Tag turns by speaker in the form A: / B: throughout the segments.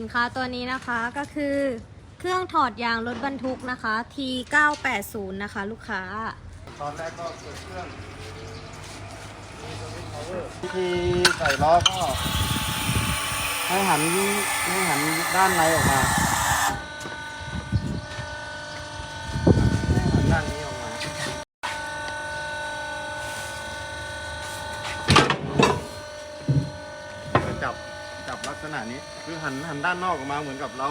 A: สินค้าตัวนี้นะคะก็คือเครื่องถอดยางรถบรรทุกนะคะ T980 นะคะ ลูกค้า
B: ตอนแรกก็เปิดเครื่องวิธีใส่ล้อก็ให้หันให้หันด้านในออกมาให้หันด้านนี้ออกมา ก็จับ จับลักษณะนี้ คือหันหันด้านนอกออกมาเหมือนกับเรา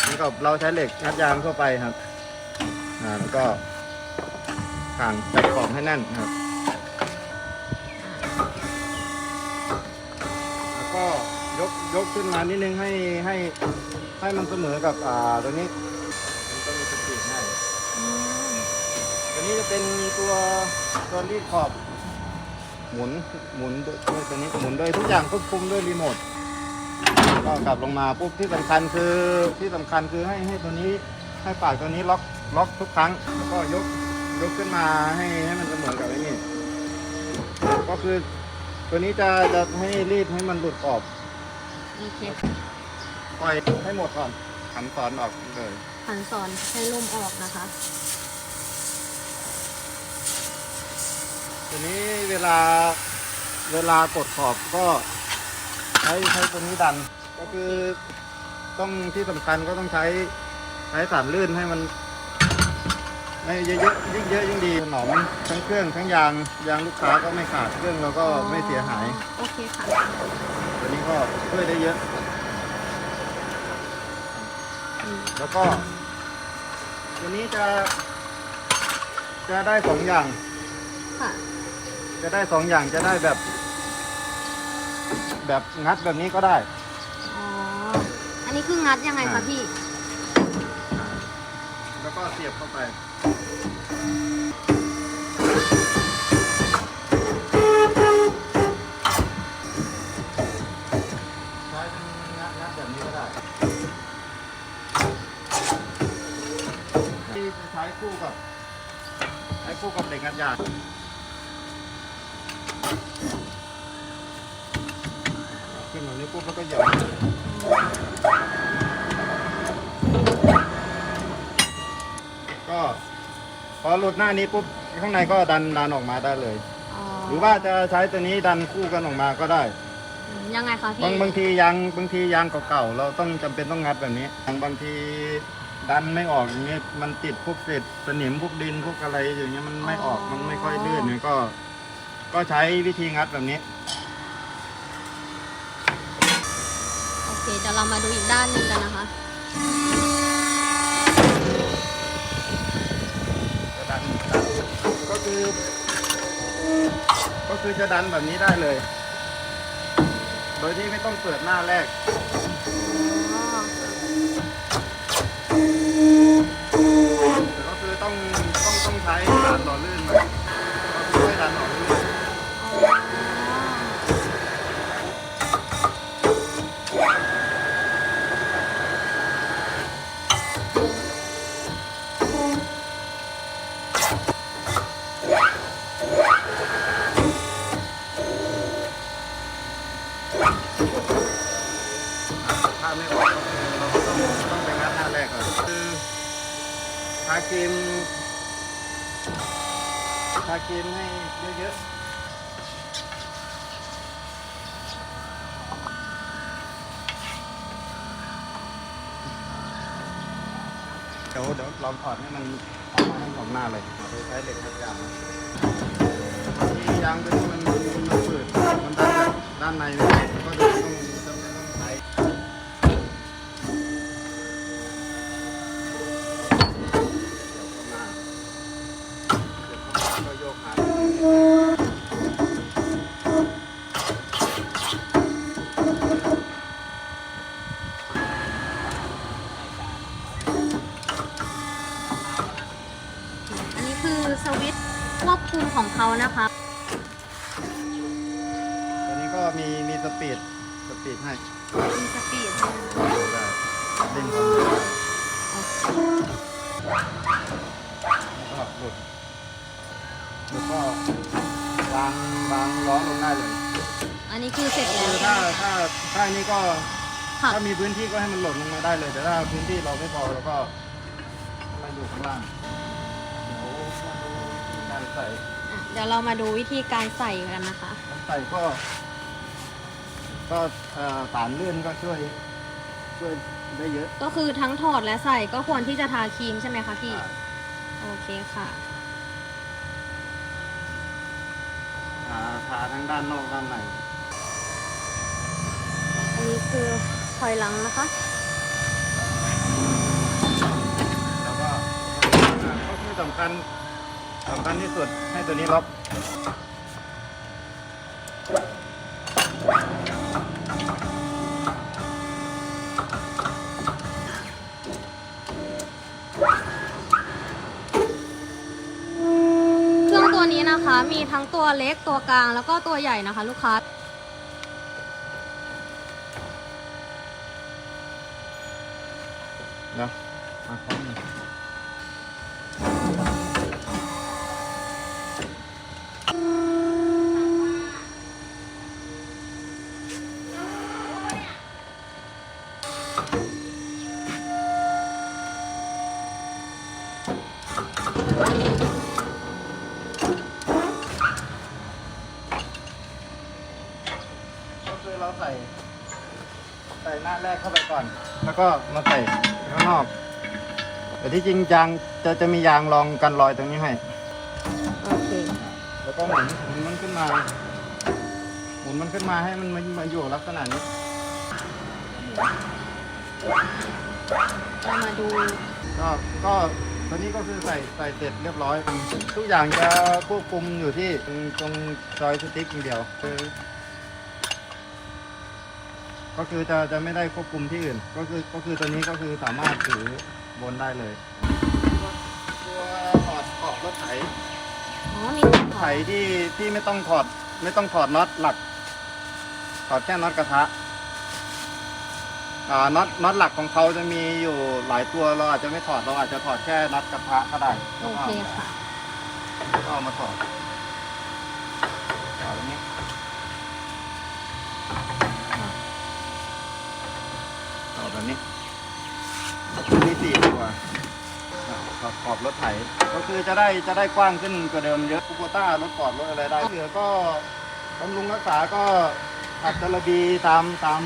B: เหมือนกับเราใช้เหล็กงัดยางทั่วไปครับอ่าแล้วก็ห่างจับขอบให้แน่นครับ แล้วก็ยกยกขึ้นมานิดนึงให้ให้ให้มันเสมอกับอ่าตัวนี้มันก็มีสปีดให้ตัวนี้จะเป็นตัวตัวรีดขอบหมุนหมุนด้วยตัวนี้หมุนโดยทุกอย่างควบคุมด้วยรีโมท ก็กลับลงมาปุ๊บที่สำคัญคือที่สำคัญคือให้ให้ตัวนี้ให้ปากตัวนี้ล็อกล็อกทุกครั้งแล้วก็ยกยกขึ้นมาให้ให้มันเสมอกับไอ้นี่ก็คือตัวนี้จะจะให้รีดให้มันหลุดออก
A: โอเค
B: ปล่อยให้หมดก่อนขันสอนออกเลย
A: หันสอนให้ลมออกนะคะ
B: ทีนี้เวลาเวลากดขอบก็ใช้ใช้ตัวนี้ดัน ก็คือต้องที่สำคัญก็ต้องใช้ใช้สารลื่นให้มันให้เยอะๆยิ่งเยอะยิ่งดีถนอมทั้งเครื่องทั้งยางยางลูกค้าก็ไม่ขาดเครื่องเราก็ไม่เสียหาย
A: โอเคค่ะ
B: ตัวนี้ก็ช่วยได้เยอะ
A: อืม
B: แล้วก็ ตัวนี้จะ จะได้สองอย่าง
A: ค่ะ
B: จะได้สองอย่างจะได้แบบ แบบงัดแบบนี้ก็ได้
A: อ๋ออั นนี้คืองัดยังไงคะ
B: อ่า
A: พี่
B: แล้วก็เสียบเข้าไป ใช้เป็นงัดงัดแบบนี้ก็ได้ที่จะใช้คู่กับใช้คู่กับเหล็กงัดยางขึ้นแบบนี้ปุ๊บแล้วก็หย่อน ก็พอหลุดหน้านี้ปุ๊บข้างในก็ดันดันออกมาได้เลย
A: อ๋อ
B: หรือว่าจะใช้ตัวนี้ดันคู่กันออกมาก็ได้
A: ยังไงคะพี่
B: บางบางทียางบางทียางเก่าๆเราต้องจำเป็นต้องงัดแบบนี้บางบางทีดันไม่ออกอย่างเงี้ยมันติดพวกเศษสนิมพวกดินพวกอะไรอย่างเงี้ยมันไม่ออกมันไม่ค่อยลื่นเนี่ยก็ ก็ใช้วิธีงัดแบบนี้
A: โอ เคเดี๋ยวเรามาดูอีกด้านหนึ่งกันนะคะ
B: จะดันดันก็คือ ก็คือจะดันแบบนี้ได้เลย โดยที่ไม่ต้องเปิดหน้าแรก แต่ก็คือต้องต้องต้องใช้สารหล่อลื่นมาช่วยดันหล่อนถ้าไม่ออกก็คือเราก็ต้องต้องไปงัดหน้าแรกก่อนคือทาครีมทาครีมให้เยอะๆเดี๋ยวเดี๋ยวลองถอดให้มันออกมาทั้งสองหน้าเลยโดยใช้เหล็กทัดยางยางตัวนี้มันมันฝืดมันดันจากด้านในเนี่ยก็จะต้องใช้ เดี๋ยวเข้ามาเดี๋ยวเข้ามาก็โยกหา
A: อันนี้คือสวิตช์ควบคุมของเขานะคะ
B: ตัวนี้ก็ มีมีสปีดสปีดให้
A: มีสปีดใช่ได้
B: เล่นความเร็วได้แล้วก็หลุดหลุดก็วางวางล้อลงได้เลย
A: อันนี้คือเสร็จแล้
B: คื
A: ว
B: อถ้าถ้าถ้าอันนี้ก็ถ้ามีพื้นที่ก็ให้มันหล่นลงมาได้เลย แต่ถ้าพื้นที่เราไม่พอเราก็มาอยู่ข้างล่างเดี๋ยวมาดูการใส่
A: เดี๋ยวเรามาดูวิธีการใส่กันนะคะ
B: การใส่ก็ ก็เอ่อสารเลื่อนก็ช่วย ช่วยได้เยอะ
A: ก็คือทั้งถอดและใส่ก็ควรที่จะทาครีมใช่ไหมคะพี่โอเคค่ะ
B: ทาทาทั้งด้านนอกด้านใน
A: อันนี้คือถอยหลังนะคะ
B: แล้วก็ก็คือสำคัญสำคัญที่สุดให้ตัวนี้ล็อก
A: เครื่องตัวนี้นะคะ มีทั้งตัวเล็กตัวกลางแล้วก็ตัวใหญ่นะคะ ลูกค้า
B: เนาะมาพร้อมกันก็คือเราใส่ ใส่หน้าแรกเข้าไปก่อน แล้วก็มาใส่ข้างนอก แต่ที่จริงยางจะจะมียางรองกันรอยตรงนี้ให้
A: โอเค
B: แล้วก็หมุนหมุนมันขึ้นมาหมุนมันขึ้นมาให้มันมามาอยู่ลักษณะนี้
A: เรามาดู
B: ก็ก็ตอนนี้ก็คือใส่ใส่เสร็จเรียบร้อย ทุกอย่างจะควบคุมอยู่ที่ตรงตรงจอยสติ๊กอย่างเดียวคือ ก็คือจะจะไม่ได้ควบคุมที่อื่น ก็คือก็คือตัวนี้ก็คือสามารถถือบนได้เลย ตัวถอดขอบรถไถ
A: อ๋อมี
B: ไถที่ที่ไม่ต้องถอดไม่ต้องถอดน็อตหลัก ถอดแค่น็อตกระทะอ่าน็อตน็อตหลักของเขาจะมีอยู่หลายตัวเราอาจจะไม่ถอดเราอาจจะถอดแค่น็อตกระทะก็ได้
A: โอเคค่ะ
B: แล้วก็เอามาถอดถอดตรงนี้ถอดแบบ นี้มีสี่ตัวอ่าถอดขอบรถไถ ก็คือจะได้จะได้กว้างขึ้นกว่าเดิมเยอะคูโบต้ารถปอดรถอะไรได้เหลือก็บำรุงรักษาก็อัดจระบีตามตาม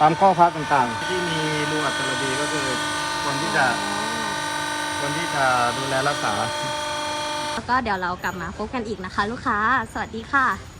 B: ตามข้อพักต่างๆ ที่มีรูอัดจระบีก็คือควรที่จะควรที่จะดูแลรักษา
A: แล้วก็เดี๋ยวเรากลับมาพบกันอีกนะคะ ลูกค้า สวัสดีค่ะ